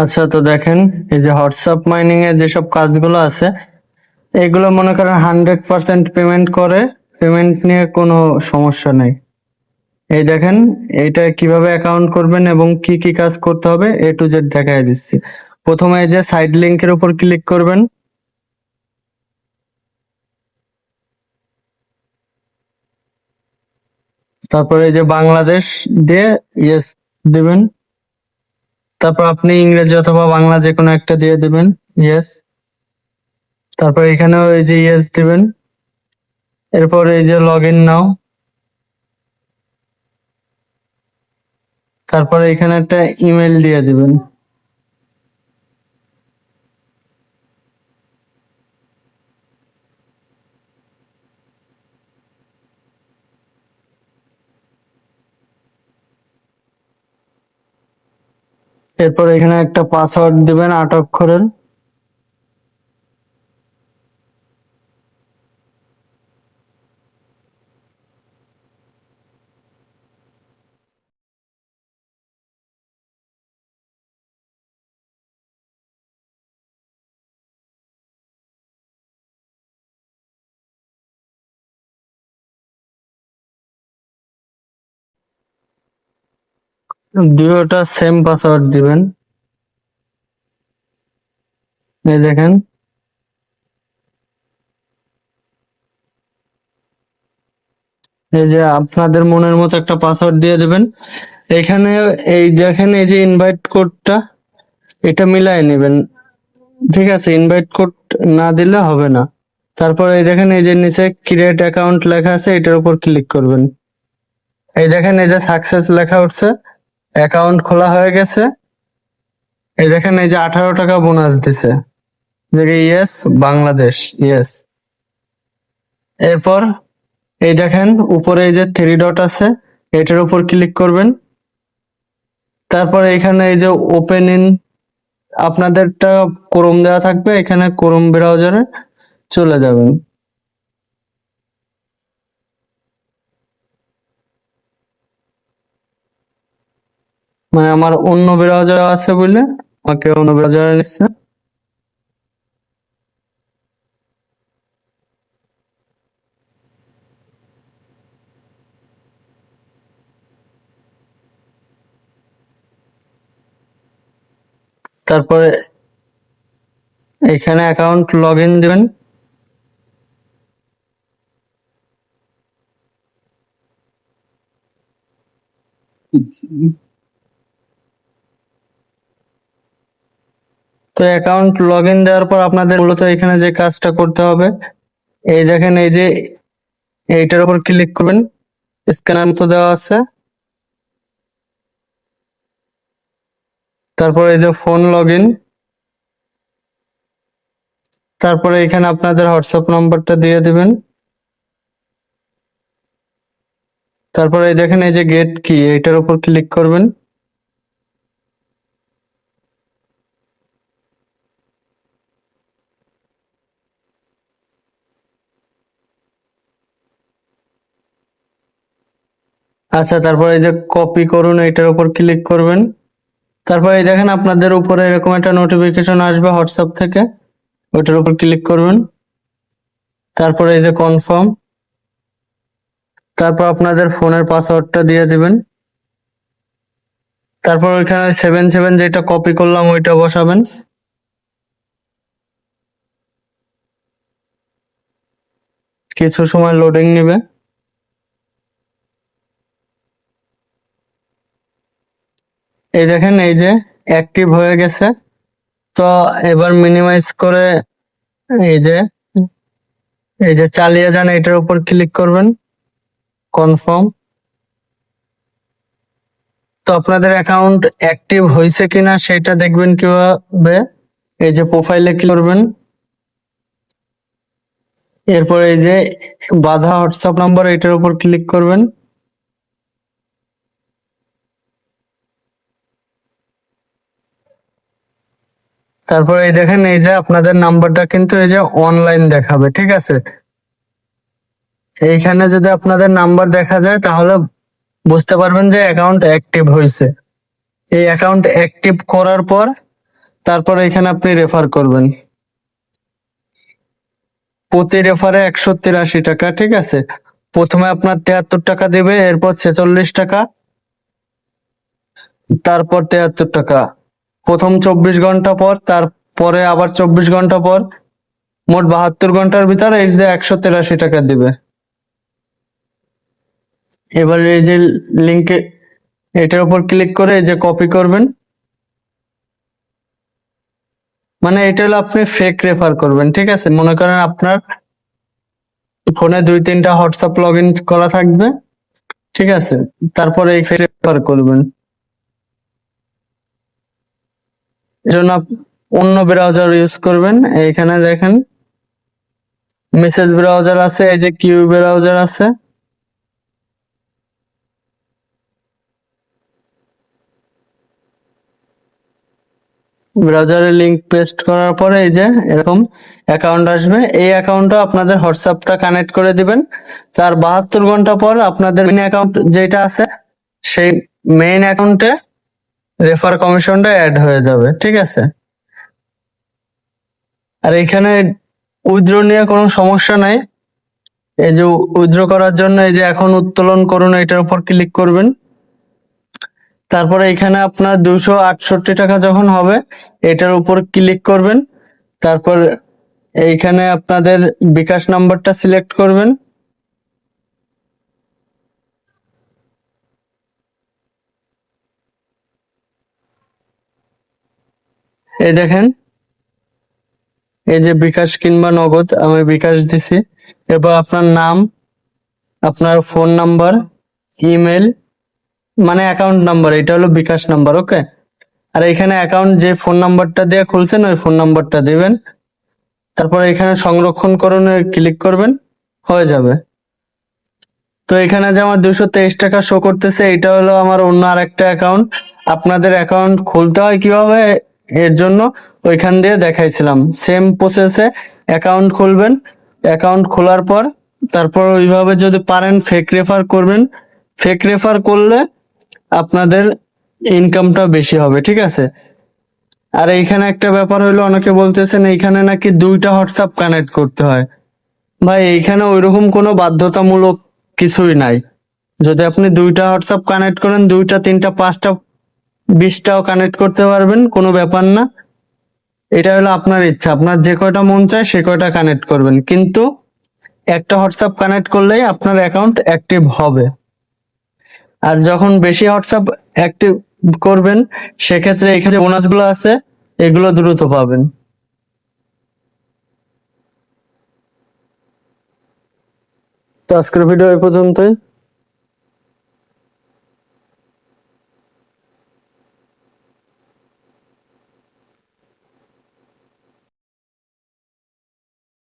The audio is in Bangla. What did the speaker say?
আচ্ছা তো দেখেন, এই যে হোয়াটসঅ্যাপ মাইনিং এর যেসব কাজগুলো আছে, এগুলো মনে করেন হান্ড্রেড পার্সেন্ট পেমেন্ট করে পেমেন্ট নিয়ে কোনো সমস্যা নেই। এই দেখেন এটা কীভাবে অ্যাকাউন্ট করবেন এবং কি কি কাজ করতে হবে এ টু জেড দেখাই দিচ্ছি। প্রথমে এই যে সাইড লিংকের উপর ক্লিক করবেন। তারপরে এই যে বাংলাদেশ দিয়ে ইয়েস দিবেন। তারপর আপনি ইংরেজি অথবা বাংলা যে কোনো একটা দিয়ে দিবেন ইয়েস তারপর এখানেও এই যে ইয়েস দিবেন। এরপর এই যে লগ ইন নাও। তারপর এখানে একটা ইমেল দিয়ে দিবেন। এরপর এখানে একটা পাসওয়ার্ড দিবেন আট অক্ষরের দুটোটা সেম পাসওয়ার্ড দিবেন। এই দেখেন। এই যে আপনাদের মনের মতো একটা পাসওয়ার্ড দিয়ে দিবেন। এখানে এই দেখেন, এই যে ইনভাইট কোডটা এটা মিলাই নেবেন। ঠিক আছে ইনভাইট কোড না দিলে হবে না। তারপর এই দেখেন, এই যে নিচে ক্রিয়েট অ্যাকাউন্ট লেখা আছে, এটার উপর ক্লিক করবেন। এই দেখেন, এই যে সাকসেস লেখা উঠছে। অ্যাকাউন্ট খোলা হয়ে গেছে। এই দেখেন, এই যে আঠারো টাকা বোনাস দিছে। Yes, Bangladesh, yes. এরপর এই দেখেন, উপরে এই যে থ্রি ডট আছে, এটার উপর ক্লিক করবেন। তারপর এখানে এই যে ওপেন ইন আপনাদেরটা ক্রোম দেওয়া থাকবে, এখানে ক্রোম ব্রাউজারে চলে যাবেন। মানে আমার অন্য ব্রাউজার আছে বলে আমাকে অন্য ব্রাউজারে নিচ্ছে তারপরে এখানে অ্যাকাউন্ট লগ ইন দেবেন। তো অ্যাকাউন্ট লগ ইন দেওয়ার পর আপনাদের মূলত এখানে যে কাজটা করতে হবে। এই দেখেন, এই যে এইটার উপর ক্লিক করবেন স্ক্যানার মতো দেওয়া আছে। তারপর এই যে ফোন লগ ইন তারপরে এখানে আপনাদের হোয়াটসঅ্যাপ নাম্বারটা দিয়ে দিবেন। তারপরে এই দেখেন, এই যে গেট কি এটার উপর ক্লিক করবেন। আচ্ছা তারপর এই যে কপি করুন এটার উপর ক্লিক করবেন। তারপর এই দেখেন আপনাদের উপরে এরকম একটা নোটিফিকেশন আসবে হোয়াটসঅ্যাপ থেকে। ওইটার উপর ক্লিক করবেন। তারপরে এই যে কনফার্ম তারপর আপনাদের ফোনের পাসওয়ার্ডটা দিয়ে দিবেন। তারপর ওইখানে সেভেন সেভেন যেটা কপি করলাম, ওইটা বসাবেন। কিছু সময় লোডিং নেবে। এই দেখেন, এই যে অ্যাক্টিভ হয়ে গেছে। তো এবার মিনিমাইজ করে এই যে এই যে চালিয়ে যান, এটার উপর ক্লিক করবেন। কনফার্ম তো আপনাদের অ্যাকাউন্ট অ্যাক্টিভ হয়েছে কিনা সেটা দেখবেন কীভাবে? এই যে প্রোফাইলে ক্লিক করবেন। এরপর এই যে বাধা হোয়াটসঅ্যাপ নাম্বার এটার উপর ক্লিক করবেন। তারপর এই দেখেন, এই যে আপনাদের নাম্বারটা কিন্তু এই যে অনলাইন দেখাবে, ঠিক আছে? এইখানে যদি আপনাদের নাম্বার দেখা যায়, তাহলে বুঝতে পারবেন যে অ্যাকাউন্ট অ্যাক্টিভ হয়েছে এই অ্যাকাউন্ট অ্যাক্টিভ করার পর তারপর এখানে আপনি রেফার করবেন। প্রতি রেফারে একশো তিরাশি টাকা, ঠিক আছে? প্রথমে আপনার তেহাত্তর টাকা দেবে, এরপর ছেচল্লিশ টাকা, তারপর তেহাত্তর টাকা। প্রথম চব্বিশ ঘণ্টা পর, তারপরে আবার চব্বিশ ঘণ্টা পর, মোট বাহাত্তর ঘণ্টার ভিতরে এই যে একশো তিরাশি টাকা দিবে। এবার এই যে লিঙ্কে এটার উপর ক্লিক করে এই যে কপি করবেন। মানে এটা হলো আপনি ফেক রেফার করবেন, ঠিক আছে? মনে করেন আপনার ফোনে দুই তিনটা হোয়াটসঅ্যাপ লগ ইন করা থাকবে, ঠিক আছে? তারপরে এই ফেক রেফার করবেন। এজন্য আপ- অন্য ব্রাউজার ইউজ করবেন। এইখানে দেখেন মেসেজ ব্রাউজার আছে, এই যে কিউ ব্রাউজার আছে। ব্রাউজারে লিংক পেস্ট করার পরে এই যে এরকম অ্যাকাউন্ট আসবে। এই অ্যাকাউন্টে আপনাদের হোয়াটসঅ্যাপটা কানেক্ট করে দিবেন। তার বাহাত্তর ঘণ্টা পর আপনাদের মেইন অ্যাকাউন্ট যেটা আছে, সেই মেইন অ্যাকাউন্টে রেফার কমিশনটা অ্যাড হয়ে যাবে, ঠিক আছে? আর এখানে উইথড্র নিয়ে কোনো সমস্যা নাই। এই যে উইথড্র করার জন্য এই যে এখন উত্তোলন করুন, এটার উপর ক্লিক করবেন। তারপরে এখানে আপনার দুশো আটষট্টি টাকা যখন হবে, এটার উপর ক্লিক করবেন। তারপর এইখানে আপনাদের বিকাশ নাম্বারটা সিলেক্ট করবেন। এই দেখেন। এই যে বিকাশ কিংবা নগদ, আমি বিকাশ দিছি। এবার আপনার নাম, আপনার ফোন নাম্বার, ইমেল মানে অ্যাকাউন্ট নাম্বার, এটা হলো বিকাশ নাম্বার, ওকে? আর এখানে অ্যাকাউন্ট যে ফোন নাম্বারটা দিয়ে খুলছেন, ওই ফোন নাম্বারটা দিবেন। তারপর এখানে সংরক্ষণ করুন ক্লিক করবেন, হয়ে যাবে। তো এখানে যে আমার দুশো তেইশ টাকা শো করতেছে, এটা হলো আমার অন্য আর একটা অ্যাকাউন্ট। আপনাদের অ্যাকাউন্ট খুলতে হয় কীভাবে? এর জন্য ওইখান দিয়ে দেখাইছিলাম। সেম প্রসেসে অ্যাকাউন্ট খুলবেন। অ্যাকাউন্ট খোলার পর তারপর ওইভাবে যদি পারেন ফেক রেফার করবেন। ফেক রেফার করলে আপনাদের ইনকামটা বেশি হবে, ঠিক আছে? আর এইখানে একটা ব্যাপার হলো অনেকে বলতেছেন এইখানে নাকি দুইটা হোয়াটসঅ্যাপ কানেক্ট করতে হয়। ভাই, এইখানে ওইরকম কোনো বাধ্যতামূলক কিছুই নাই। যদি আপনি দুইটা হোয়াটসঅ্যাপ কানেক্ট করেন, দুইটা, তিনটা, পাঁচটা বিশটাও কানেক্ট করতে পারবেন, কোনো ব্যাপার না। এটা হলো আপনার ইচ্ছা, আপনার যে কয়টা মন চায় সে কয়টা কানেক্ট করবেন। কিন্তু একটা হোয়াটসঅ্যাপ কানেক্ট করলেই আপনার অ্যাকাউন্ট অ্যাক্টিভ হবে। আর যখন বেশি হোয়াটসঅ্যাপ অ্যাক্টিভ করবেন, সেক্ষেত্রে এখানে বোনাসগুলো আছে, এগুলো দ্রুত পাবেন। তো আজকের ভিডিও এই পর্যন্তই।